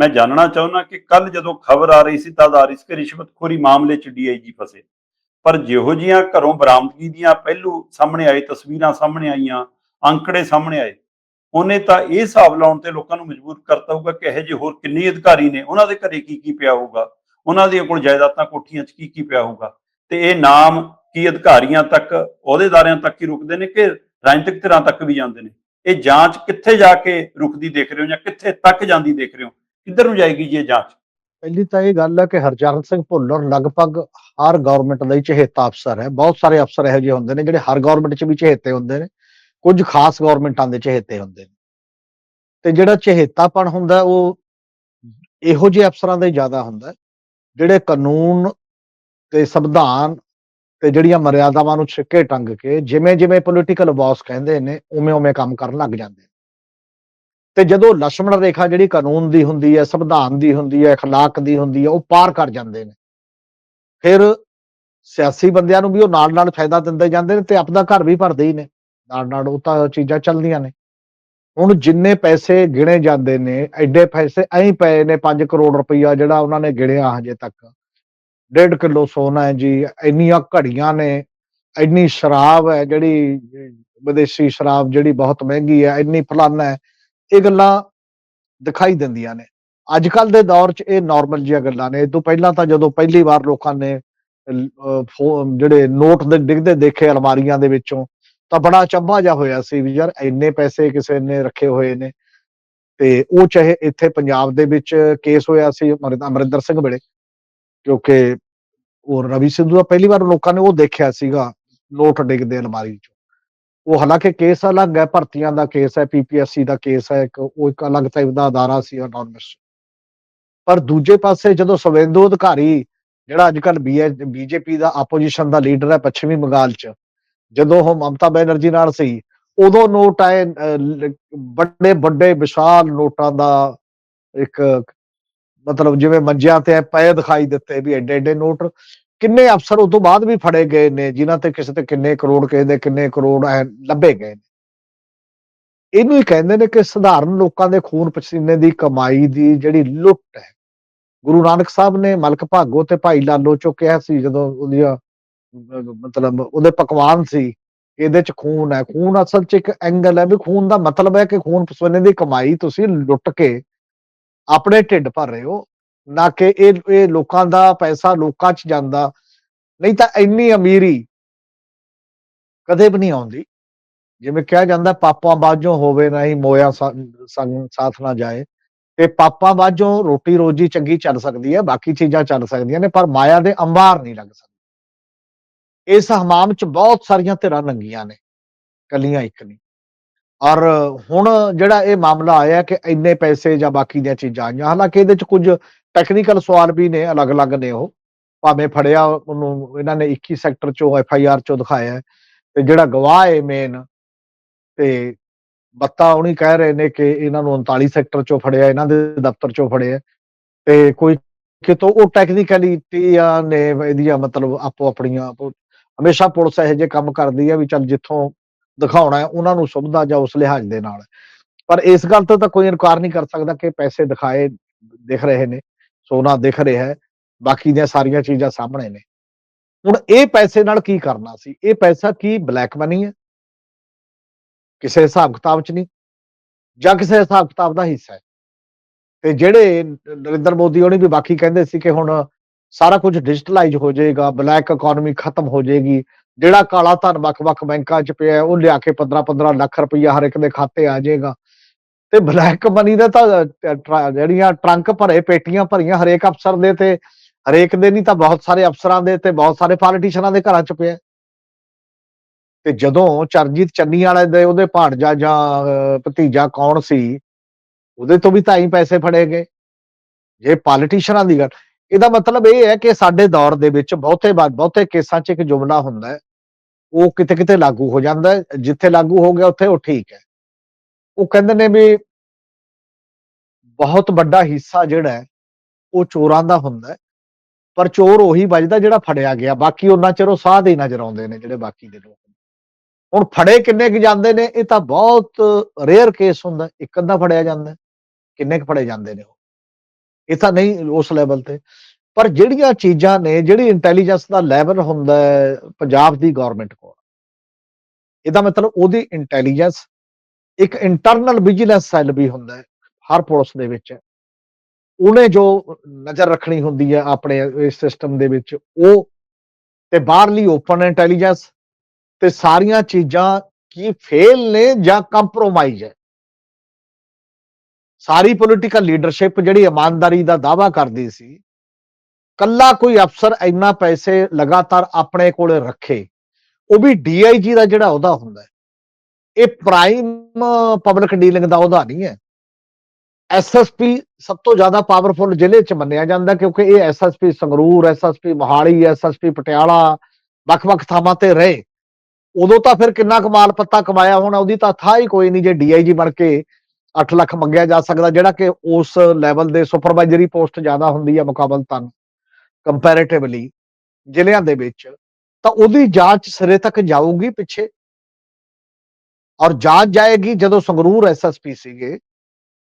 ਮੈਂ ਜਾਣਨਾ ਚਾਹੁੰਦਾ ਕਿ ਕੱਲ ਜਦੋਂ ਖਬਰ ਆ ਰਹੀ ਸੀ ਤਦ ਆ ਰਹੀ ਸੀ ਕਿ ਰਿਸ਼ਵਤਖੋਰੀ ਮਾਮਲੇ 'ਚ ਡੀਆਈਜੀ ਫਸੇ। ਪਰ ਜਿਹੋ ਜੀਆਂ ਘਰੋਂ ਬਰਾਮਦਗੀ ਦੀਆਂ ਪਹਿਲੂ ਸਾਹਮਣੇ ਆਏ, ਤਸਵੀਰਾਂ ਸਾਹਮਣੇ ਆਈਆਂ, ਅੰਕੜੇ ਸਾਹਮਣੇ ਆਏ, ਉਹਨੇ ਤਾਂ ਇਹ ਹਿਸਾਬ ਲਾਉਣ ਤੇ ਲੋਕਾਂ ਨੂੰ ਮਜਬੂਰ ਕਰਤਾ ਹੋਊਗਾ ਕਿ ਇਹੋ ਜਿਹੇ ਹੋਰ ਕਿੰਨੇ ਅਧਿਕਾਰੀ ਨੇ, ਉਹਨਾਂ ਦੇ ਘਰੇ ਕੀ ਕੀ ਪਿਆ ਹੋਊਗਾ, ਉਹਨਾਂ ਦੀਆਂ ਕੋਲ ਜਾਇਦਾਦਾਂ ਕੋਠੀਆਂ 'ਚ ਕੀ ਕੀ ਪਿਆ ਹੋਊਗਾ, ਤੇ ਇਹ ਨਾਮ ਕੀ ਅਧਿਕਾਰੀਆਂ ਤੱਕ ਅਹੁਦੇਦਾਰਿਆਂ ਤੱਕ ਹੀ ਰੁਕਦੇ ਨੇ ਕਿ ਰਾਜਨੀਤਿਕ ਧਿਰਾਂ ਤੱਕ ਵੀ ਜਾਂਦੇ ਨੇ? ਇਹ ਜਾਂਚ ਕਿੱਥੇ ਜਾ ਕੇ ਰੁਕਦੀ ਦੇਖ ਰਹੇ ਹੋ ਜਾਂ ਕਿੱਥੇ ਤੱਕ ਜਾਂਦੀ ਦੇਖ ਰਹੇ ਹੋ? ਕਿੱਧਰ ਨੂੰ ਜਾਏਗੀ ਜੀ ਜਾਂਚ? ਪਹਿਲੀ ਤਾਂ ਇਹ ਗੱਲ ਹੈ ਕਿ ਹਰਚਰਨ ਸਿੰਘ ਭੁੱਲਰ ਲਗਭਗ ਹਰ ਗਵਰਨਮੈਂਟ ਦਾ ਹੀ ਚਹੇਤਾ ਅਫਸਰ ਹੈ। ਬਹੁਤ ਸਾਰੇ ਅਫਸਰ ਇਹੋ ਜਿਹੇ ਹੁੰਦੇ ਨੇ ਜਿਹੜੇ ਹਰ ਗਵਰਨਮੈਂਟ 'ਚ ਵੀ ਚਹੇਤੇ ਹੁੰਦੇ ਨੇ। ਕੁਝ ਖਾਸ ਗਵਰਨਮੈਂਟਾਂ ਦੇ ਚਹੇਤੇ ਹੁੰਦੇ ਨੇ। ਤੇ ਜਿਹੜਾ ਚਹੇਤਾਪਣ ਹੁੰਦਾ ਉਹ ਇਹੋ ਜਿਹੇ ਅਫਸਰਾਂ ਦਾ ਹੀ ਜ਼ਿਆਦਾ ਹੁੰਦਾ ਜਿਹੜੇ ਕਾਨੂੰਨ ਤੇ ਸੰਵਿਧਾਨ ਤੇ ਜਿਹੜੀਆਂ ਮਰਿਆਦਾਵਾਂ ਨੂੰ ਛਿੱਕੇ ਟੰਗ ਕੇ ਜਿਵੇਂ ਜਿਵੇਂ ਪੋਲੀਟੀਕਲ ਬੌਸ ਕਹਿੰਦੇ ਨੇ ਉਵੇਂ ਉਵੇਂ ਕੰਮ ਕਰਨ ਲੱਗ ਜਾਂਦੇ ਨੇ। ਤੇ ਜਦੋਂ ਲక్ష్మణ ਰੇਖਾ ਜਿਹੜੀ ਕਾਨੂੰਨ ਦੀ ਹੁੰਦੀ ਹੈ, ਸੰਵਿਧਾਨ ਦੀ ਹੁੰਦੀ ਹੈ اخلاق ਦੀ ਹੁੰਦੀ ਹੈ, ਉਹ ਪਾਰ ਕਰ ਜਾਂਦੇ ਨੇ। ਫਿਰ ਸਿਆਸੀ ਬੰਦਿਆਂ ਨੂੰ ਵੀ ਉਹ ਨਾਲ ਨਾਲ ਫਾਇਦਾ ਦਿੰਦੇ ਜਾਂਦੇ ਨੇ ਤੇ ਆਪਣਾ ਘਰ ਵੀ ਭਰਦੇ ਹੀ ਨੇ। ਨਾਲ ਨਾਲ ਉਹ ਤਾਂ ਚੀਜ਼ਾਂ ਚੱਲਦੀਆਂ ਨੇ। ਹੁਣ ਜਿੰਨੇ ਪੈਸੇ ਗਿਣੇ ਜਾਂਦੇ ਨੇ, ਐਡੇ ਪੈਸੇ ਐਂ ਪਏ ਨੇ 5 ਕਰੋੜ ਰੁਪਈਆ ਜਿਹੜਾ ਉਹਨਾਂ ਨੇ ਗਿਣਿਆ ਹਜੇ ਤੱਕ। 1.5 ਕਿਲੋ ਸੋਨਾ ਹੈ ਜੀ, ਇੰਨੀਆਂ ਘੜੀਆਂ ਨੇ, ਇੰਨੀ ਸ਼ਰਾਬ ਹੈ ਜਿਹੜੀ, ਵਿਦੇਸ਼ੀ ਸ਼ਰਾਬ ਜਿਹੜੀ ਬਹੁਤ ਮਹਿੰਗੀ ਹੈ, ਇੰਨੀ ਫਲਾਨਾ ਹੈ। ਇਹ ਗੱਲਾਂ ਦਿਖਾਈ ਦਿੰਦੀਆਂ ਨੇ। ਅੱਜ ਕੱਲ ਦੇ ਦੌਰ 'ਚ ਇਹ ਨਾਰਮਲ ਜਿਹੀਆਂ ਗੱਲਾਂ ਨੇ। ਇਹ ਤੋਂ ਪਹਿਲਾਂ ਤਾਂ ਜਦੋਂ ਪਹਿਲੀ ਵਾਰ ਲੋਕਾਂ ਨੇ ਫੋ- ਜਿਹੜੇ ਨੋਟ ਦੇ, ਡਿੱਗਦੇ ਦੇਖੇ ਅਲਮਾਰੀਆਂ ਦੇ ਵਿੱਚੋਂ, ਤਾਂ ਬੜਾ ਚੰਬਾ ਜਿਹਾ ਹੋਇਆ ਸੀ ਵੀ ਯਾਰ ਇੰਨੇ ਪੈਸੇ ਕਿਸੇ ਨੇ ਰੱਖੇ ਹੋਏ ਨੇ। ਤੇ ਉਹ ਚਾਹੇ ਇੱਥੇ ਪੰਜਾਬ ਦੇ ਵਿੱਚ ਕੇਸ ਹੋਇਆ ਸੀ ਅਮਰਿ- ਅਮਰਿੰਦਰ ਸਿੰਘ ਵੇਲੇ, ਕਿਉਂਕਿ ਉਹ ਰਵੀ ਸਿੱਧੂ ਦਾ ਪਹਿਲੀ ਵਾਰ ਲੋਕਾਂ ਨੇ ਉਹ ਦੇਖਿਆ ਸੀਗਾ ਨੋਟ ਡਿੱਗਦੇ ਅਲਮਾਰੀ 'ਚੋਂ। ਉਹ ਹਾਲਾਂਕਿ ਕੇਸ ਅਲੱਗ ਹੈ, ਭਰਤੀਆਂ ਦਾ ਕੇਸ ਹੈ ਪੀਪੀਐਸਸੀ ਦਾ ਕੇਸ ਹੈ, ਇੱਕ ਉਹ ਇੱਕ ਅਲੱਗ ਟਾਈਪ ਦਾ ਅਦਾਰਾ ਸੀ ਅਨੋਨਮਸ ਪਰ ਦੂਜੇ ਪਾਸੇ ਜਦੋਂ ਸਵੇਂਦੂ ਅਧਿਕਾਰੀ, ਜਿਹੜਾ ਅੱਜ ਕੱਲ ਬੀਜੇਪੀ ਦਾ ਆਪੋਜੀਸ਼ਨ ਦਾ ਲੀਡਰ ਹੈ ਪੱਛਮੀ ਬੰਗਾਲ 'ਚ, ਜਦੋਂ ਉਹ ਮਮਤਾ ਬੈਨਰਜੀ ਨਾਲ ਸੀ, ਉਦੋਂ ਨੋਟ ਆਏ ਵੱਡੇ ਵੱਡੇ ਵਿਸ਼ਾਲ ਨੋਟਾਂ ਦਾ ਇੱਕ ਮਤਲਬ ਜਿਵੇਂ ਮੰਜਿਆਂ ਤੇ ਪਏ ਦਿਖਾਈ ਦਿੱਤੇ ਵੀ ਐਡੇ ਐਡੇ ਨੋਟ ਕਿੰਨੇ ਅਫਸਰ ਉਸ ਤੋਂ ਬਾਅਦ ਵੀ ਫੜੇ ਗਏ ਨੇ, ਜਿਨ੍ਹਾਂ ਤੇ ਕਿਸੇ ਤੇ ਕਿੰਨੇ ਕਰੋੜ, ਕਿਸੇ ਦੇ ਕਿੰਨੇ ਕਰੋੜ ਲੱਭੇ ਗਏ ਨੇ। ਇਹਨੂੰ ਹੀ ਕਹਿੰਦੇ ਨੇ ਕਿ ਸਧਾਰਨ ਲੋਕਾਂ ਦੇ ਖੂਨ ਪਸੀਨੇ ਦੀ ਕਮਾਈ ਦੀ ਜਿਹੜੀ ਲੁੱਟ ਹੈ ਗੁਰੂ ਨਾਨਕ ਸਾਹਿਬ ਨੇ ਮਲਕ ਭਾਗੋ ਤੇ ਭਾਈ ਲਾਲੋ ਚੋਂ ਕਿਹਾ ਸੀ ਜਦੋਂ ਉਹਦੀਆਂ, ਮਤਲਬ ਉਹਦੇ ਪਕਵਾਨ ਸੀ, ਇਹਦੇ ਚ ਖੂਨ ਹੈ ਖੂਨ ਅਸਲ ਚ ਇੱਕ ਐਂਗਲ ਹੈ ਵੀ ਖੂਨ ਦਾ ਮਤਲਬ ਹੈ ਕਿ ਖੂਨ ਪਸੀਨੇ ਦੀ ਕਮਾਈ ਤੁਸੀਂ ਲੁੱਟ ਕੇ ਆਪਣੇ ਢਿੱਡ ਭਰ ਰਹੇ ਹੋ। ਨਾ ਕਿ ਇਹ ਇਹ ਲੋਕਾਂ ਦਾ ਪੈਸਾ ਲੋਕਾਂ 'ਚ ਜਾਂਦਾ। ਨਹੀਂ ਤਾਂ ਇੰਨੀ ਅਮੀਰੀ ਕਦੇ ਵੀ ਨਹੀਂ ਆਉਂਦੀ। ਜਿਵੇਂ ਕਿਹਾ ਜਾਂਦਾ, ਪਾਪਾਂ ਬਾਝੋਂ ਹੋਵੇ ਨਹੀਂ ਮੋਇਆ ਸਾਥ ਨਾ ਜਾਏ। ਤੇ ਪਾਪਾਂ ਬਾਝੋਂ ਰੋਟੀ ਰੋਜੀ ਚੰਗੀ ਚੱਲ ਸਕਦੀ ਹੈ, ਬਾਕੀ ਚੀਜ਼ਾਂ ਚੱਲ ਸਕਦੀਆਂ ਨੇ, ਪਰ ਮਾਇਆ ਦੇ ਅੰਬਾਰ ਨਹੀਂ ਲੱਗ ਸਕਦੇ। ਇਸ ਹਮਾਮ 'ਚ ਬਹੁਤ ਸਾਰੀਆਂ ਧਿਰਾਂ ਲੰਗੀਆਂ ਨੇ, ਕੱਲੀਆਂ ਇੱਕ ਨਹੀਂ। ਔਰ ਹੁਣ ਜਿਹੜਾ ਇਹ ਮਾਮਲਾ ਆਇਆ ਕਿ ਇੰਨੇ ਪੈਸੇ ਜਾਂ ਬਾਕੀ ਦੀਆਂ ਚੀਜ਼ਾਂ ਆਈਆਂ, ਹਾਲਾਂਕਿ ਇਹਦੇ 'ਚ ਕੁਝ ਟੈਕਨੀਕਲ ਸਵਾਲ ਵੀ ਨੇ, ਅਲੱਗ-ਅਲੱਗ ਨੇ ਉਹ। ਭਾਵੇਂ ਫੜਿਆ ਉਹਨੂੰ, ਇਹਨਾਂ ਨੇ 21 ਸੈਕਟਰ 'ਚੋਂ ਐਫ ਆਈ ਆਰ 'ਚੋਂ ਦਿਖਾਇਆ ਤੇ ਜਿਹੜਾ ਗਵਾਹ ਹੈ ਮੇਨ ਤੇ ਬੱਤਾ ਉਹਨੀ ਕਹਿ ਰਹੇ ਨੇ ਕਿ ਇਹਨਾਂ ਨੂੰ 39 ਸੈਕਟਰ 'ਚੋਂ ਫੜਿਆ, ਇਹਨਾਂ ਦੇ ਦਫ਼ਤਰ 'ਚੋਂ ਫੜਿਆ ਤੇ ਕੋਈ ਕਿਤੋਂ ਉਹ ਟੈਕਨੀਕਲੀ ਨੇ, ਇਹਦੀਆਂ ਮਤਲਬ ਆਪੋ ਆਪਣੀਆਂ ਹਮੇਸ਼ਾ ਪੁਲਿਸ ਇਹੋ ਜਿਹੇ ਕੰਮ ਕਰਦੀ ਹੈ ਵੀ ਚੱਲ ਜਿੱਥੋਂ ਦਿਖਾਉਣਾ ਹੈ, ਉਹਨਾਂ ਨੂੰ ਸੁਵਿਧਾ ਜਾਂ ਉਸ ਲਿਹਾਜ਼ ਦੇ ਨਾਲ। ਪਰ ਇਸ ਗੱਲ ਤੋਂ ਤਾਂ ਕੋਈ ਇਨਕਾਰ ਨਹੀਂ ਕਰ ਸਕਦਾ ਕਿ ਪੈਸੇ ਦਿਖਾਏ, ਦਿਖ ਰਹੇ ਨੇ। ਸੋਨਾ ਦਿਖ ਰਿਹਾ ਹੈ। ਬਾਕੀ ਦੀਆਂ ਸਾਰੀਆਂ ਚੀਜ਼ਾਂ ਸਾਹਮਣੇ ਨੇ। ਹੁਣ ਇਹ ਪੈਸੇ ਨਾਲ ਕੀ ਕਰਨਾ ਸੀ? ਇਹ ਪੈਸਾ ਕੀ ਬਲੈਕ ਮਨੀ ਹੈ? ਕਿਸੇ ਹਿਸਾਬ ਕਿਤਾਬ 'ਚ ਨਹੀਂ। ਜਾਂ ਕਿਸੇ ਹਿਸਾਬ ਕਿਤਾਬ ਦਾ ਹਿੱਸਾ ਹੈ। ਤੇ ਜਿਹੜੇ ਨਰਿੰਦਰ ਮੋਦੀ ਉਹਨੇ ਵੀ ਬਾਕੀ ਕਹਿੰਦੇ ਸੀ ਕਿ ਹੁਣ ਸਾਰਾ ਕੁਝ ਡਿਜੀਟਲਾਈਜ਼ ਹੋ ਜਾਏਗਾ ਬਲੈਕ ਇਕਨੋਮੀ ਖਤਮ ਹੋ ਜਾਏਗੀ। ਜਿਹੜਾ ਕਾਲਾ ਧਨ ਵੱਖ-ਵੱਖ ਬੈਂਕਾਂ 'ਚ ਪਿਆ ਉਹ ਲਿਆ ਕੇ 15-15 ਲੱਖ ਰੁਪਈਆ ਹਰ ਇੱਕ ਦੇ ਖਾਤੇ ਆ ਜਾਏਗਾ। ਤੇ ਬਲੈਕ ਮਨੀ ਦਾ ਤਾਂ ਟਰ- ਜਿਹੜੀਆਂ ਟਰੰਕ ਭਰੇ, ਪੇਟੀਆਂ ਭਰੀਆਂ ਹਰੇਕ ਅਫਸਰ ਦੇ ਤੇ, ਹਰੇਕ ਦੇ ਨਹੀਂ ਤਾਂ ਬਹੁਤ ਸਾਰੇ ਅਫਸਰਾਂ ਦੇ ਤੇ ਬਹੁਤ ਸਾਰੇ ਪੋਲੀਟੀਸ਼ੀਅਨਾਂ ਦੇ ਘਰਾਂ 'ਚ ਪਿਆ। ਤੇ ਜਦੋਂ ਚਰਨਜੀਤ ਚੰਨੀ ਵਾਲੇ ਦੇ ਉਹਦੇ ਭਾਣਜਾ ਜਾਂ ਭਤੀਜਾ ਕੌਣ ਸੀ, ਉਹਦੇ ਤੋਂ ਵੀ ਤਾਂ ਹੀ ਪੈਸੇ ਫੜੇ ਗਏ। ਜੇ ਪੋਲੀਟੀਸ਼ੀਅਨਾਂ ਦੀ ਗੱਲ, ਇਹਦਾ ਮਤਲਬ ਇਹ ਹੈ ਕਿ ਸਾਡੇ ਦੌਰ ਦੇ ਵਿੱਚ ਬਹੁਤੇ ਬਹੁਤੇ ਕੇਸਾਂ 'ਚ ਇੱਕ ਜੁਮਲਾ ਹੁੰਦਾ ਹੈ। ਉਹ ਕਿਤੇ ਕਿਤੇ ਲਾਗੂ ਹੋ ਜਾਂਦਾ ਹੈ। ਜਿੱਥੇ ਲਾਗੂ ਹੋ ਗਿਆ, ਉੱਥੇ ਉਹ ਠੀਕ ਹੈ। ਉਹ ਕਹਿੰਦੇ ਨੇ ਵੀ ਬਹੁਤ ਵੱਡਾ ਹਿੱਸਾ ਜਿਹੜਾ ਹੈ, ਉਹ ਚੋਰਾਂ ਦਾ ਹੁੰਦਾ ਹੈ। ਪਰ ਚੋਰ ਉਹੀ ਵੱਜਦਾ ਜਿਹੜਾ ਫੜਿਆ ਗਿਆ, ਬਾਕੀ ਉਹਨਾਂ ਚਿਰ ਉਹ ਸਾਹ ਹੀ ਨਜ਼ਰ ਆਉਂਦੇ ਨੇ ਜਿਹੜੇ ਬਾਕੀ ਦੇ ਲੋਕ ਹੁਣ ਫੜੇ ਕਿੰਨੇ ਕੁ ਜਾਂਦੇ ਨੇ, ਇਹ ਤਾਂ ਬਹੁਤ ਰੇਅਰ ਕੇਸ ਹੁੰਦਾ, ਇੱਕ ਅੱਧਾ ਫੜਿਆ ਜਾਂਦਾ, ਕਿੰਨੇ ਕੁ ਫੜੇ ਜਾਂਦੇ ਨੇ ਉਹ। ਇਹ ਤਾਂ ਨਹੀਂ ਉਸ ਲੈਵਲ ਤੇ। ਪਰ ਜਿਹੜੀਆਂ ਚੀਜ਼ਾਂ ਨੇ, ਜਿਹੜੀ ਇੰਟੈਲੀਜੈਂਸ ਦਾ ਲੈਵਲ ਹੁੰਦਾ ਹੈ, ਪੰਜਾਬ ਦੀ ਗਵਰਨਮੈਂਟ ਕੋਲ, ਇਹਦਾ ਮਤਲਬ ਉਹਦੀ ਇੰਟੈਲੀਜੈਂਸ ਇੱਕ ਇੰਟਰਨਲ ਵਿਜੀਲੈਂਸ ਸੈੱਲ ਵੀ ਹੁੰਦਾ ਹੈ, ਹਰ ਪੁਲਿਸ ਦੇ ਵਿੱਚ। ਉਹਨੇ ਜੋ ਨਜ਼ਰ ਰੱਖਣੀ ਹੁੰਦੀ ਹੈ ਆਪਣੇ ਇਸ ਸਿਸਟਮ ਦੇ ਵਿੱਚ, ਉਹ ਤੇ ਬਾਹਰਲੀ ਓਪਨ ਇੰਟੈਲੀਜੈਂਸ ਤੇ ਸਾਰੀਆਂ ਚੀਜ਼ਾਂ ਕੀ ਫੇਲ ਨੇ ਜਾਂ ਕੰਪਰੋਮਾਈਜ਼ ਹੈ। ਸਾਰੀ ਪੋਲੀਟੀਕਲ ਲੀਡਰਸ਼ਿਪ ਜਿਹੜੀ ਇਮਾਨਦਾਰੀ ਦਾ ਦਾਵਾ ਕਰਦੀ ਸੀ, ਕੱਲਾ ਕੋਈ ਅਫਸਰ ਇੰਨਾ ਪੈਸੇ ਲਗਾਤਾਰ ਆਪਣੇ ਕੋਲੇ ਰੱਖੇ, ਉਹ ਵੀ ਡੀਆਈਜੀ ਦਾ ਜਿਹੜਾ ਉਹਦਾ ਹੁੰਦਾ ਇਹ ਪ੍ਰਾਈਮ ਪਬਲਿਕ ਡੀਲਿੰਗ ਦਾ ਉਹਦਾ ਨਹੀਂ ਹੈ। ਐਸਐਸਪੀ ਸਭ ਤੋਂ ਜ਼ਿਆਦਾ ਪਾਵਰਫੁਲ ਜ਼ਿਲ੍ਹੇ 'ਚ ਮੰਨਿਆ ਜਾਂਦਾ ਕਿਉਂਕਿ ਇਹ SSP Sangrur SSP Mohali SSP Patiala ਵੱਖ-ਵੱਖ ਥਾਵਾਂ ਤੇ ਰਹੇ। ਉਦੋਂ ਤਾਂ ਫਿਰ ਕਿੰਨਾ ਕਮਾਲ ਪੱਤਾ ਕਮਾਇਆ ਹੋਣਾ, ਉਹਦੀ ਤਾਂ ਥਾਂ ਹੀ ਕੋਈ ਨਹੀਂ ਜੇ ਡੀਆਈਜੀ ਬਣ ਕੇ 8 ਲੱਖ ਮੰਗਿਆ ਜਾ ਸਕਦਾ, ਜਿਹੜਾ ਕਿ ਉਸ ਲੈਵਲ ਦੇ ਸੁਪਰਵਾਈਜ਼ਰੀ ਪੋਸਟ ਜ਼ਿਆਦਾ ਹੁੰਦੀ ਹੈ ਮੁਕਾਬਲਤਨ ਕੰਪੈਰੀਟਿਵਲੀ ਜ਼ਿਲ੍ਹਿਆਂ ਦੇ ਵਿੱਚ। ਤਾਂ ਉਹਦੀ ਜਾਂਚ ਸਿਰੇ ਤੱਕ ਜਾਊਗੀ ਪਿੱਛੇ। ਔਰ ਜਾਂਚ ਜਾਏਗੀ, ਜਦੋਂ ਸੰਗਰੂਰ ਐਸਐਸਪੀ ਸੀਗੇ,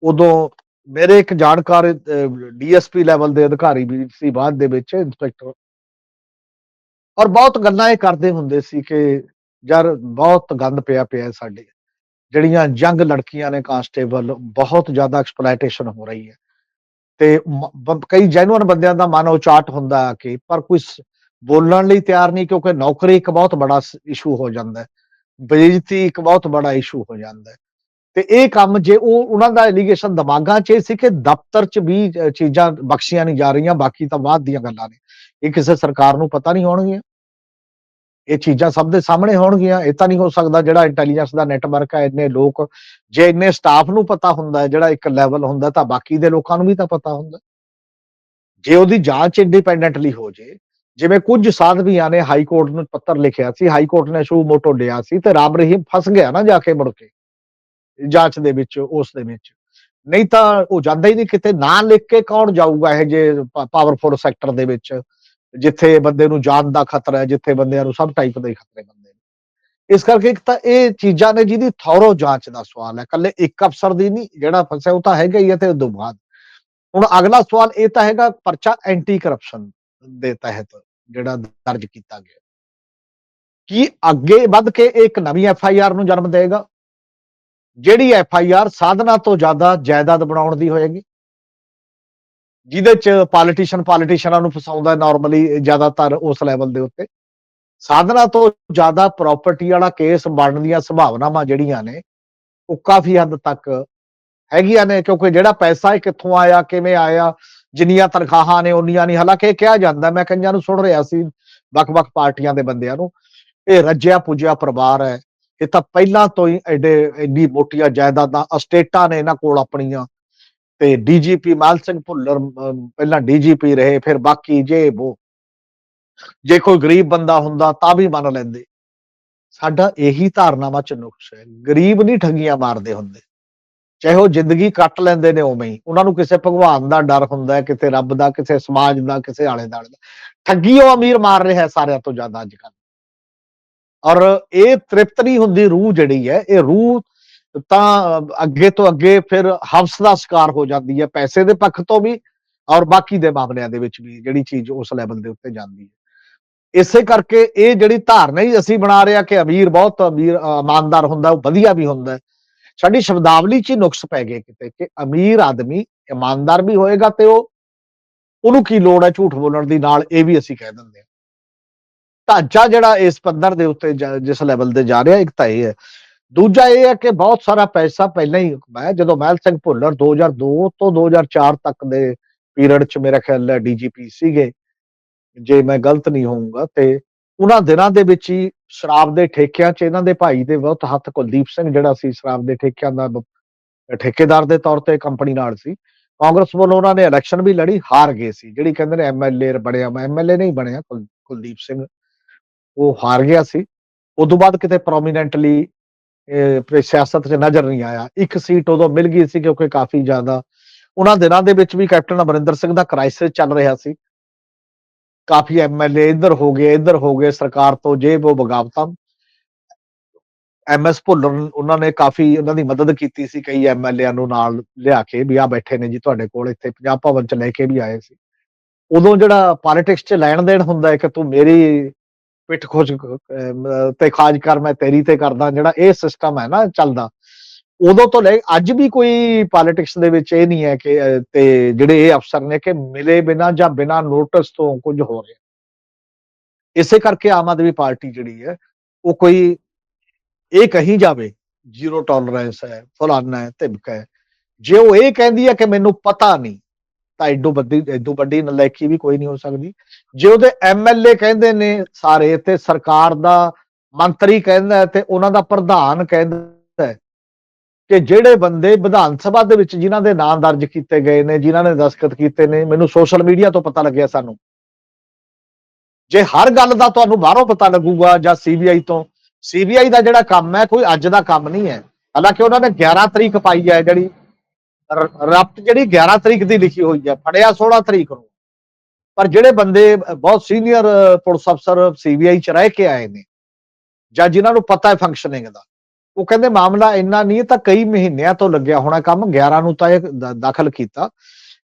ਉਦੋਂ ਮੇਰੇ ਇੱਕ ਜਾਣਕਾਰ ਡੀਐਸਪੀ ਲੈਵਲ ਦੇ ਅਧਿਕਾਰੀ ਵੀ ਸੀ ਬਾਅਦ ਦੇ ਵਿੱਚ ਇੰਸਪੈਕਟਰ ਔਰ ਬਹੁਤ ਗੱਲਾਂ ਇਹ ਕਰਦੇ ਹੁੰਦੇ ਸੀ ਕਿ, ਯਾਰ, ਬਹੁਤ ਗੰਦ ਪਿਆ ਪਿਆ ਸਾਡੇ। ਜਿਹੜੀਆਂ ਯੰਗ ਲੜਕੀਆਂ ਨੇ ਕਾਂਸਟੇਬਲ, ਬਹੁਤ ਜ਼ਿਆਦਾ ਐਕਸਪਲੋਇਟੇਸ਼ਨ ਹੋ ਰਹੀ ਹੈ। ਤੇ ਕਈ ਜੈਨੂਅਨ ਬੰਦਿਆਂ ਦਾ ਮਨ ਉਚਾਟ ਹੁੰਦਾ ਕਿ, ਪਰ ਕੋਈ ਬੋਲਣ ਲਈ ਤਿਆਰ ਨਹੀਂ, ਕਿਉਂਕਿ ਨੌਕਰੀ ਇੱਕ ਬਹੁਤ ਬੜਾ ਇਸ਼ੂ ਹੋ ਜਾਂਦਾ ਹੈ। ਬੇਇੱਜ਼ਤੀ ਇੱਕ ਬਹੁਤ ਬੜਾ ਇਸ਼ੂ ਹੋ ਜਾਂਦਾ ਹੈ। ਤੇ ਇਹ ਕੰਮ ਜੇ ਉਹ, ਉਹਨਾਂ ਦਾ ਐਲੀਗੇਸ਼ਨ ਦਿਮਾਗਾਂ 'ਚ ਇਹ ਸੀ ਕਿ ਦਫ਼ਤਰ 'ਚ ਵੀ ਚੀਜ਼ਾਂ ਬਖਸ਼ੀਆਂ ਨਹੀਂ ਜਾ ਰਹੀਆਂ, ਬਾਕੀ ਤਾਂ ਬਾਅਦ ਦੀਆਂ ਗੱਲਾਂ ਨੇ। ਇਹ ਕਿਸੇ ਸਰਕਾਰ ਨੂੰ ਪਤਾ ਨਹੀਂ ਹੋਣਗੀਆਂ। ਇਹ ਚੀਜ਼ਾਂ ਸਭ ਦੇ ਸਾਹਮਣੇ ਹੋਣਗੀਆਂ। ਇਹ ਤਾਂ ਨਹੀਂ ਹੋ ਸਕਦਾ ਜਿਹੜਾ ਇੰਟੈਲੀਜੈਂਸ ਦਾ ਨੈਟਵਰਕ ਹੈ, ਇੰਨੇ ਲੋਕ, ਜੇ ਇੰਨੇ ਸਟਾਫ ਨੂੰ ਪਤਾ ਹੁੰਦਾ ਹੈ, ਜਿਹੜਾ ਇੱਕ ਲੈਵਲ ਹੁੰਦਾ ਤਾਂ ਬਾਕੀ ਦੇ ਲੋਕਾਂ ਨੂੰ ਵੀ ਤਾਂ ਪਤਾ ਹੁੰਦਾ ਜੇ ਉਹਦੀ ਜਾਂਚ ਇੰਡੀਪੈਂਡੈਂਟਲੀ ਹੋ ਜੇ ਜਿਵੇਂ ਕੁਝ ਸਾਧਵੀਆਂ ਨੇ ਹਾਈ ਕੋਰਟ ਨੂੰ ਪੱਤਰ ਲਿਖਿਆ ਸੀ, ਹਾਈ ਕੋਰਟ ਨੇ ਸ਼ੂ ਮੋਟੋ ਲਿਆ ਸੀ ਤੇ ਰਾਮ ਰਹੀਮ ਫਸ ਗਿਆ ਨਾ ਜਾ ਕੇ ਮੁੜ ਕੇ, ਜਾਂਚ ਦੇ ਵਿੱਚ, ਉਸ ਦੇ ਵਿੱਚ। ਨਹੀਂ ਤਾਂ ਉਹ ਜਾਂਦਾ ਹੀ ਨਹੀਂ ਕਿਤੇ, ਨਾਂ ਲਿਖ ਕੇ ਕੌਣ ਜਾਊਗਾ ਇਹ ਜੇ ਪਾਵਰਫੁਲ ਸੈਕਟਰ ਦੇ ਵਿੱਚ, ਜਿੱਥੇ ਬੰਦੇ ਨੂੰ ਜਾਨ ਦਾ ਖਤਰਾ ਹੈ, ਜਿੱਥੇ ਬੰਦਿਆਂ ਨੂੰ ਸਭ ਟਾਈਪ ਦੇ ਖਤਰੇ ਬੰਦੇ ਨੇ। ਇਸ ਕਰਕੇ ਇੱਕ ਤਾਂ ਇਹ ਚੀਜ਼ਾਂ ਨੇ ਜਿਹਦੀ ਥੌਰੋ ਜਾਂਚ ਦਾ ਸਵਾਲ ਹੈ ਕੱਲੇ ਇੱਕ ਅਫਸਰ ਦੀ ਨਹੀਂ, ਜਿਹੜਾ ਫਸਿਆ ਉਹ ਤਾਂ ਹੈਗਾ ਹੀ ਹੈ ਤੇ ਉਦੋਂ ਬਾਅਦ। ਹੁਣ ਅਗਲਾ ਸਵਾਲ ਇਹ ਤਾਂ ਹੈਗਾ ਪਰਚਾ ਐਂਟੀ ਕਰਪਸ਼ਨ ਦੇ ਤਹਿਤ ਜਿਹੜਾ ਦਰਜ ਕੀਤਾ ਗਿਆ। ਕੀ ਅੱਗੇ ਵੱਧ ਕੇ ਇੱਕ ਨਵੀਂ ਐਫ ਆਈ ਆਰ ਨੂੰ ਜਨਮ ਦੇਗਾ ਜਿਹੜੀ ਐਫ ਆਈ ਆਰ ਸਾਧਨਾ ਤੋਂ ਜ਼ਿਆਦਾ ਜਾਇਦਾਦ ਬਣਾਉਣ ਦੀ ਹੋਏਗੀ? ਜਿਹਦੇ ਚ ਪੋਲੀਟੀਸ਼ੀਅਨ ਪੋਲੀਟੀਸ਼ੀਅਨਾਂ ਨੂੰ ਫਸਾਉਂਦਾ ਨਾਰਮਲੀ ਜ਼ਿਆਦਾਤਰ ਉਸ ਲੈਵਲ ਦੇ ਉੱਤੇ। ਸਾਧਨਾ ਤੋਂ ਜ਼ਿਆਦਾ ਪ੍ਰਾਪਰਟੀ ਵਾਲਾ ਕੇਸ ਬਣਨ ਦੀਆਂ ਸੰਭਾਵਨਾਵਾਂ ਜਿਹੜੀਆਂ ਨੇ, ਉਹ ਕਾਫੀ ਹੱਦ ਤੱਕ ਹੈਗੀਆਂ ਨੇ, ਕਿਉਂਕਿ ਜਿਹੜਾ ਪੈਸਾ ਇਹ ਕਿੱਥੋਂ ਆਇਆ, ਕਿਵੇਂ ਆਇਆ ਜਿੰਨੀਆਂ ਤਨਖਾਹਾਂ ਨੇ ਉਨੀਆਂ ਨਹੀਂ। ਹਾਲਾਂਕਿ ਇਹ ਕਿਹਾ ਜਾਂਦਾ ਮੈਂ ਕਈਆਂ ਨੂੰ ਸੁਣ ਰਿਹਾ ਸੀ ਵੱਖ-ਵੱਖ ਪਾਰਟੀਆਂ ਦੇ ਬੰਦਿਆਂ ਨੂੰ ਇਹ ਰੱਜਿਆ ਪੁੱਜਿਆ ਪਰਿਵਾਰ ਹੈ। ਇਹ ਤਾਂ ਪਹਿਲਾਂ ਤੋਂ ਹੀ ਐਡੇ ਐਡੀ ਮੋਟੀਆਂ ਜਾਇਦਾਦਾਂ ਅਸਟੇਟਾਂ ਨੇ ਇਹਨਾਂ ਕੋਲ ਆਪਣੀਆਂ। ਤੇ ਡੀਜੀਪੀ ਮਾਲ ਸਿੰਘ ਭੁੱਲਰ ਅਮ, ਪਹਿਲਾਂ ਡੀਜੀਪੀ ਰਹੇ ਫਿਰ ਬਾਕੀ ਜੇ ਉਹ ਜੇ ਕੋਈ ਗਰੀਬ ਬੰਦਾ ਹੁੰਦਾ ਤਾਂ ਵੀ ਮੰਨ ਲੈਂਦੇ। ਸਾਡਾ ਇਹੀ ਧਾਰਨਾਵਾਂ ਚ ਨੁਕਸ ਹੈ। ਗਰੀਬ ਨਹੀਂ ਠੱਗੀਆਂ ਮਾਰਦੇ ਹੁੰਦੇ। ਚਾਹੇ ਉਹ ਜ਼ਿੰਦਗੀ ਕੱਟ ਲੈਂਦੇ ਨੇ ਉਵੇਂ ਹੀ। ਉਹਨਾਂ ਨੂੰ ਕਿਸੇ ਭਗਵਾਨ ਦਾ ਡਰ ਹੁੰਦਾ ਹੈ, ਕਿਸੇ ਰੱਬ ਦਾ, ਕਿਸੇ ਸਮਾਜ ਦਾ, ਕਿਸੇ ਆਲੇ ਦਾਲੇ ਦਾ। ਠੱਗੀ ਉਹ ਅਮੀਰ ਮਾਰ ਰਿਹਾ ਹੈ ਸਾਰਿਆਂ ਤੋਂ ਜ਼ਿਆਦਾ ਅੱਜ ਕੱਲ੍ਹ ਔਰ ਇਹ ਤ੍ਰਿਪਤ ਨਹੀਂ ਹੁੰਦੀ ਰੂਹ ਜਿਹੜੀ ਹੈ, ਇਹ ਰੂਹ ਤਾਂ ਅੱਗੇ ਤੋਂ ਅੱਗੇ ਫਿਰ ਹਵਸ ਦਾ ਸ਼ਿਕਾਰ ਹੋ ਜਾਂਦੀ ਹੈ, ਪੈਸੇ ਦੇ ਪੱਖ ਤੋਂ ਵੀ ਔਰ ਬਾਕੀ ਦੇ ਮਾਮਲਿਆਂ ਦੇ ਵਿੱਚ ਵੀ, ਜਿਹੜੀ ਚੀਜ਼ ਉਸ ਲੈਵਲ ਦੇ ਉੱਤੇ ਜਾਂਦੀ ਹੈ। ਇਸੇ ਕਰਕੇ ਇਹ ਜਿਹੜੀ ਧਾਰਨਾ ਹੀ ਅਸੀਂ ਬਣਾ ਰਹੇ ਆ ਕਿ ਅਮੀਰ ਬਹੁਤ ਅਮੀਰ ਇਮਾਨਦਾਰ ਹੁੰਦਾ, ਉਹ ਵਧੀਆ ਵੀ ਹੁੰਦਾ ਸਾਡੀ ਸ਼ਬਦਾਵਲੀ 'ਚ ਹੀ ਨੁਕਸ ਪੈ ਗਏ ਕਿਤੇ ਕਿ ਅਮੀਰ ਆਦਮੀ ਇਮਾਨਦਾਰ ਵੀ ਹੋਏਗਾ ਤੇ ਉਹ, ਉਹਨੂੰ ਕੀ ਲੋੜ ਹੈ ਝੂਠ ਬੋਲਣ ਦੀ ਨਾਲ ਇਹ ਵੀ ਅਸੀਂ ਕਹਿ ਦਿੰਦੇ ਹਾਂ। ਢਾਂਚਾ ਜਿਹੜਾ ਇਸ ਪੱਧਰ ਦੇ ਉੱਤੇ ਜਿਸ ਲੈਵਲ ਤੇ ਜਾ ਰਿਹਾ ਇੱਕ ਤਾਂ ਇਹ ਹੈ। ਦੂਜਾ ਇਹ ਹੈ ਕਿ ਬਹੁਤ ਸਾਰਾ ਪੈਸਾ ਪਹਿਲਾਂ ਹੀ ਮੈਂ ਜਦੋਂ ਮਹਿਲ ਸਿੰਘ ਭੁੱਲਰ 2002 ਤੋਂ 2004 ਤੱਕ ਦੇ ਪੀਰੀਅਡ 'ਚ ਮੇਰਾ ਖਿਆਲ ਹੈ ਡੀਜੀਪੀ ਸੀਗੇ। ਜੇ ਮੈਂ ਗਲਤ ਨਹੀਂ ਹੋਊਂਗਾ ਤੇ ਉਹਨਾਂ ਦਿਨਾਂ ਦੇ ਵਿੱਚ ਹੀ ਸ਼ਰਾਬ ਦੇ ਠੇਕਿਆਂ 'ਚ ਇਹਨਾਂ ਦੇ ਭਾਈ ਦੇ ਬਹੁਤ ਹੱਥ ਕੁਲਦੀਪ ਸਿੰਘ ਜਿਹੜਾ ਸੀ ਸ਼ਰਾਬ ਦੇ ਠੇਕਿਆਂ ਦਾ ਠੇਕੇਦਾਰ ਦੇ ਤੌਰ ਤੇ ਕੰਪਨੀ ਨਾਲ ਸੀ। ਕਾਂਗਰਸ ਵੱਲੋਂ ਉਹਨਾਂ ਨੇ ਇਲੈਕਸ਼ਨ ਵੀ ਲੜੀ, ਹਾਰ ਗਏ ਸੀ। ਜਿਹੜੀ ਕਹਿੰਦੇ ਨੇ ਐਮਐਲਏ ਬਣਿਆ, ਮੈਂ ਐਮਐਲਏ ਨਹੀਂ ਬਣਿਆ ਕੁਲ- ਕੁਲਦੀਪ ਸਿੰਘ। ਉਹ ਹਾਰ ਗਿਆ ਸੀ। ਉਸ ਤੋਂ ਬਾਅਦ ਕਿਤੇ ਪ੍ਰੋਮੀਨੈਂਟਲੀ ਸਿਆਸਤ 'ਚ ਨਜ਼ਰ ਨਹੀਂ ਆਇਆ। ਇੱਕ ਸੀਟ ਉਦੋਂ ਮਿਲ ਗਈ ਸੀ ਕਿਉਂਕਿ ਕਾਫੀ ਜ਼ਿਆਦਾ। ਉਹਨਾਂ ਦਿਨਾਂ ਦੇ ਵਿੱਚ ਵੀ ਕੈਪਟਨ ਅਮਰਿੰਦਰ ਸਿੰਘ ਦਾ ਕ੍ਰਾਈਸਿਸ ਚੱਲ ਰਿਹਾ ਸੀ। ਕਾਫੀ ਐਮਐਲਏ ਇੱਧਰ ਹੋ ਗਏ, ਇੱਧਰ ਹੋ ਗਏ, ਸਰਕਾਰ ਤੋਂ ਜੇਬ ਉਹ ਬਗਾਵਤਾਂ। ਐਮਐਸ ਭੁੱਲਰ ਉਹਨਾਂ ਨੇ ਕਾਫੀ ਉਹਨਾਂ ਦੀ ਮਦਦ ਕੀਤੀ ਸੀ ਕਈ ਐਮਐਲਏਆਂ ਨੂੰ ਨਾਲ ਲਿਆ ਕੇ ਵੀ ਆ ਬੈਠੇ ਨੇ ਜੀ ਤੁਹਾਡੇ ਕੋਲ, ਇੱਥੇ ਪੰਜਾਬ ਭਵਨ ਚ ਲੈ ਕੇ ਵੀ ਆਏ ਸੀ। ਉਦੋਂ ਜਿਹੜਾ ਪੋਲਿਟਿਕਸ ਚ ਲੈਣ ਦੇਣ ਹੁੰਦਾ ਹੈ ਕਿ ਤੂੰ ਮੇਰੀ ਪਿੱਠ ਖੋਜ ਤੇ ਖਾਜ ਕਰ, ਮੈਂ ਤੇਰੀ ਤੇ ਕਰਦਾ। ਜਿਹੜਾ ਇਹ ਸਿਸਟਮ ਹੈ ਨਾ ਚੱਲਦਾ ਉਦੋਂ ਤੋਂ ਲੈ ਅੱਜ ਵੀ ਕੋਈ ਪੋਲਿਟਿਕਸ ਦੇ ਵਿੱਚ ਇਹ ਨਹੀਂ ਹੈ ਕਿ ਤੇ ਜਿਹੜੇ ਇਹ ਅਫਸਰ ਨੇ ਕਿ ਮਿਲੇ ਬਿਨਾ ਜਾਂ ਬਿਨਾ ਨੋਟਿਸ ਤੋਂ ਕੁਝ ਹੋ ਰਿਹਾ। ਇਸੇ ਕਰਕੇ ਆਮ ਆਦਮੀ ਪਾਰਟੀ ਜਿਹੜੀ ਹੈ, ਉਹ ਕੋਈ ਇਹ ਕਹੀ ਜਾਵੇ ਜ਼ੀਰੋ ਟੋਲਰੈਂਸ ਹੈ, ਫਲਾਨਾ ਹੈ, ਧਮਕਾ ਹੈ। ਜੇ ਉਹ ਇਹ ਕਹਿੰਦੀ ਹੈ ਕਿ ਮੈਨੂੰ ਪਤਾ ਨਹੀਂ, ਤਾਂ ਐਡੋ ਵੱਡੀ ਐਡੋ ਵੱਡੀ ਨਲਾਇਕੀ ਵੀ ਕੋਈ ਨਹੀਂ ਹੋ ਸਕਦੀ। ਜੇ ਉਹਦੇ ਐਮਐਲਏ ਕਹਿੰਦੇ ਨੇ ਸਾਰੇ, ਤੇ ਸਰਕਾਰ ਦਾ ਮੰਤਰੀ ਕਹਿੰਦਾ ਤੇ ਉਹਨਾਂ ਦਾ ਪ੍ਰਧਾਨ ਕਹਿੰਦਾ ਕਿ ਜਿਹੜੇ ਬੰਦੇ ਵਿਧਾਨ ਸਭਾ ਦੇ ਵਿੱਚ ਜਿਨ੍ਹਾਂ ਦੇ ਨਾਂ ਦਰਜ ਕੀਤੇ ਗਏ ਨੇ, ਜਿਨ੍ਹਾਂ ਨੇ ਦਸਖਤ ਕੀਤੇ ਨੇ, ਮੈਨੂੰ ਸੋਸ਼ਲ ਮੀਡੀਆ ਤੋਂ ਪਤਾ ਲੱਗਿਆ ਸਾਨੂੰ। ਜੇ ਹਰ ਗੱਲ ਦਾ ਤੁਹਾਨੂੰ ਬਾਹਰੋਂ ਪਤਾ ਲੱਗੂਗਾ ਜਾਂ ਸੀਬੀਆਈ ਤੋਂ ਸੀਬੀਆਈ ਦਾ ਜਿਹੜਾ ਕੰਮ ਹੈ ਕੋਈ ਅੱਜ ਦਾ ਕੰਮ ਨਹੀਂ ਹੈ। ਹਾਲਾਂਕਿ ਉਹਨਾਂ ਨੇ 11 ਤਰੀਕ ਪਾਈ ਹੈ ਜਿਹੜੀ ਰਪਟ ਜਿਹੜੀ 11 ਤਰੀਕ ਦੀ ਲਿਖੀ ਹੋਈ ਹੈ, ਫੜਿਆ 16 ਤਰੀਕ ਨੂੰ। ਪਰ ਜਿਹੜੇ ਬੰਦੇ ਬਹੁਤ ਸੀਨੀਅਰ ਪੁਲਿਸ ਅਫਸਰ ਸੀਬੀਆਈ ਚ ਰਹਿ ਕੇ ਆਏ ਨੇ, ਜਾਂ ਜਿਨ੍ਹਾਂ ਨੂੰ ਪਤਾ ਹੈ ਫੰਕਸ਼ਨਿੰਗ ਦਾ ਉਹ ਕਹਿੰਦੇ ਮਾਮਲਾ ਇੰਨਾ ਨਹੀਂ ਤਾਂ ਕਈ ਮਹੀਨਿਆਂ ਤੋਂ ਲੱਗਿਆ ਹੋਣਾ ਕੰਮ 11 ਨੂੰ ਤਾਂ ਇਹ ਦਾਖਲ ਕੀਤਾ।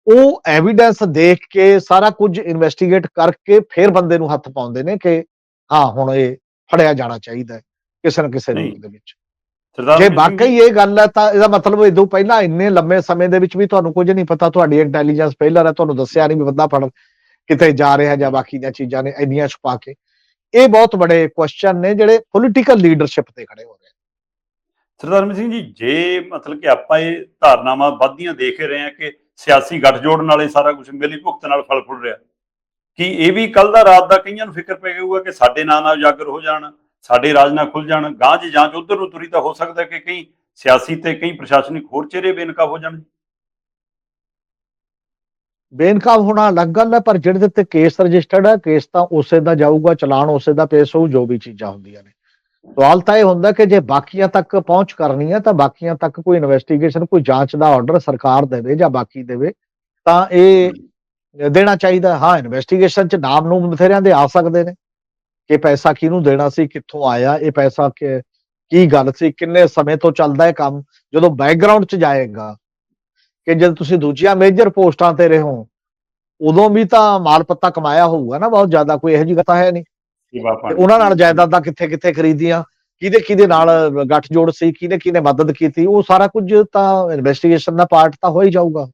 ਉਹ ਐਵੀਡੈਂਸ ਦੇਖ ਕੇ ਸਾਰਾ ਕੁਝ ਇਨਵੈਸਟੀਗੇਟ ਕਰਕੇ ਫਿਰ ਬੰਦੇ ਨੂੰ ਹੱਥ ਪਾਉਂਦੇ ਨੇ ਕਿ ਹਾਂ ਹੁਣ ਇਹ ਫੜਿਆ ਜਾਣਾ ਚਾਹੀਦਾ ਹੈ ਕਿਸੇ ਨਾ ਕਿਸੇ। ਰੂਪ ਦੇ ਵਿੱਚ। ਜੇ ਵਾਕਈ ਇਹ ਗੱਲ ਹੈ ਤਾਂ ਇਹਦਾ ਮਤਲਬ ਇਦੋਂ ਪਹਿਲਾਂ ਇੰਨੇ ਲੰਮੇ ਸਮੇਂ ਦੇ ਵਿੱਚ ਵੀ ਤੁਹਾਨੂੰ ਕੁਝ ਨਹੀਂ ਪਤਾ ਤੁਹਾਡੀ ਇੰਟੈਲੀਜੈਂਸ ਪਹਿਲਾਂ ਹੈ ਤੁਹਾਨੂੰ ਦੱਸਿਆ ਨਹੀਂ ਵੀ ਬੰਦਾ ਫੜ ਕਿਤੇ ਜਾ ਰਿਹਾ ਜਾਂ ਬਾਕੀ ਦੀਆਂ ਚੀਜ਼ਾਂ ਨੇ ਇੰਨੀਆਂ ਛੁਪਾ ਕੇ। ਇਹ ਬਹੁਤ ਬੜੇ ਕੁਐਸਚਨ ਨੇ ਜਿਹੜੇ ਪੋਲੀਟੀਕਲ ਲੀਡਰਸ਼ਿਪ ਤੇ ਖੜੇ ਹੋ ਸਰਦਾਰ ਮਨਜੀਤ ਸਿੰਘ ਜੀ, ਜੇ ਮਤਲਬ ਕਿ ਆਪਾਂ ਇਹ ਧਾਰਨਾਵਾਂ ਵੱਧਦੀਆਂ ਦੇਖ ਰਹੇ ਹਾਂ ਕਿ ਸਿਆਸੀ ਗੱਠਜੋੜ ਨਾਲ ਇਹ ਸਾਰਾ ਕੁਝ ਮਿਲੀ ਭੁਗਤ ਨਾਲ ਫਲ ਫੁੱਲ ਰਿਹਾ, ਕਿ ਇਹ ਵੀ ਕੱਲ ਦਾ ਰਾਤ ਦਾ ਕਈਆਂ ਨੂੰ ਫਿਕਰ ਪੈ ਜਾਊਗਾ ਕਿ ਸਾਡੇ ਨਾਂ ਨਾਲ ਉਜਾਗਰ ਹੋ ਜਾਣ, ਸਾਡੇ ਰਾਜ ਨਾਲ ਖੁੱਲ ਜਾਣ ਗਾਂਝ ਜਾਂਚ ਉਧਰ ਨੂੰ ਤੁਰੀ ਤਾਂ ਹੋ ਸਕਦਾ ਕਿ ਕਈ ਸਿਆਸੀ ਤੇ ਕਈ ਪ੍ਰਸ਼ਾਸਨਿਕ ਹੋਰ ਚਿਹਰੇ ਬੇਨਕਾਬ ਹੋ ਜਾਣ ਬੇਨਕਾਬ ਹੋਣਾ ਅਲੱਗ ਗੱਲ ਹੈ, ਪਰ ਜਿਹੜੇ ਦੇ ਉੱਤੇ ਕੇਸ ਰਜਿਸਟਰਡ ਹੈ ਕੇਸ ਤਾਂ ਉਸੇ ਦਾ ਜਾਊਗਾ, ਚਲਾਨ ਉਸੇ ਦਾ ਪੇਸ਼ ਹੋਊ, ਜੋ ਵੀ ਚੀਜ਼ਾਂ ਹੁੰਦੀਆਂ ਨੇ। ਸਵਾਲ ਤਾਂ ਇਹ ਹੁੰਦਾ ਕਿ ਜੇ ਬਾਕੀਆਂ ਤੱਕ ਪਹੁੰਚ ਕਰਨੀ ਹੈ ਤਾਂ ਬਾਕੀਆਂ ਤੱਕ ਕੋਈ ਇਨਵੈਸਟੀਗੇਸ਼ਨ ਕੋਈ ਜਾਂਚ ਦਾ ਆਰਡਰ ਸਰਕਾਰ ਦੇਵੇ ਜਾਂ ਬਾਕੀ ਦੇਵੇ ਤਾਂ ਇਹ ਦੇਣਾ ਚਾਹੀਦਾ। ਹੈ। ਹਾਂ ਇਨਵੈਸਟੀਗੇਸ਼ਨ ਚ ਨਾਮ ਨੂੰ ਬਥੇਰਿਆਂ ਦੇ ਆ ਸਕਦੇ ਨੇ। ਕਿ ਪੈਸਾ ਕਿਹਨੂੰ ਦੇਣਾ ਸੀ ਕਿੱਥੋਂ ਆਇਆ ਇਹ ਪੈਸਾ ਕਿ- ਕੀ ਗੱਲ ਸੀ ਕਿੰਨੇ ਸਮੇਂ ਤੋਂ ਚੱਲਦਾ ਇਹ ਕੰਮ ਜਦੋਂ ਬੈਕਗ੍ਰਾਉਂਡ ਚ ਜਾਏਗਾ ਕਿ ਜਦ ਤੁਸੀਂ ਦੂਜੀਆਂ ਮੇਜਰ ਪੋਸਟਾਂ ਤੇ ਰਹੋ ਉਦੋਂ ਵੀ ਤਾਂ ਮਾਲ ਪੱਤਾ ਕਮਾਇਆ ਹੋਊਗਾ ਨਾ ਬਹੁਤ ਜ਼ਿਆਦਾ ਕੋਈ ਇਹੋ ਜਿਹੀ ਗੱਲ ਹੈ ਨਹੀਂ। ਉਹਨਾਂ ਨਾਲ ਜਾਇਦਾਦਾਂ ਕਿੱਥੇ ਕਿੱਥੇ ਖਰੀਦੀਆਂ? ਕਿਹਦੇ ਕਿਹਦੇ ਨਾਲ ਗੱਠਜੋੜ ਸੀ? ਕਿਹਨੇ ਕਿਹਨੇ ਮਦਦ ਕੀਤੀ? ਉਹ ਸਾਰਾ ਕੁਝ ਤਾਂ ਇਨਵੈਸਟੀਗੇਸ਼ਨ ਦਾ ਪਾਰਟ ਤਾਂ ਹੋ ਹੀ ਜਾਊਗਾ।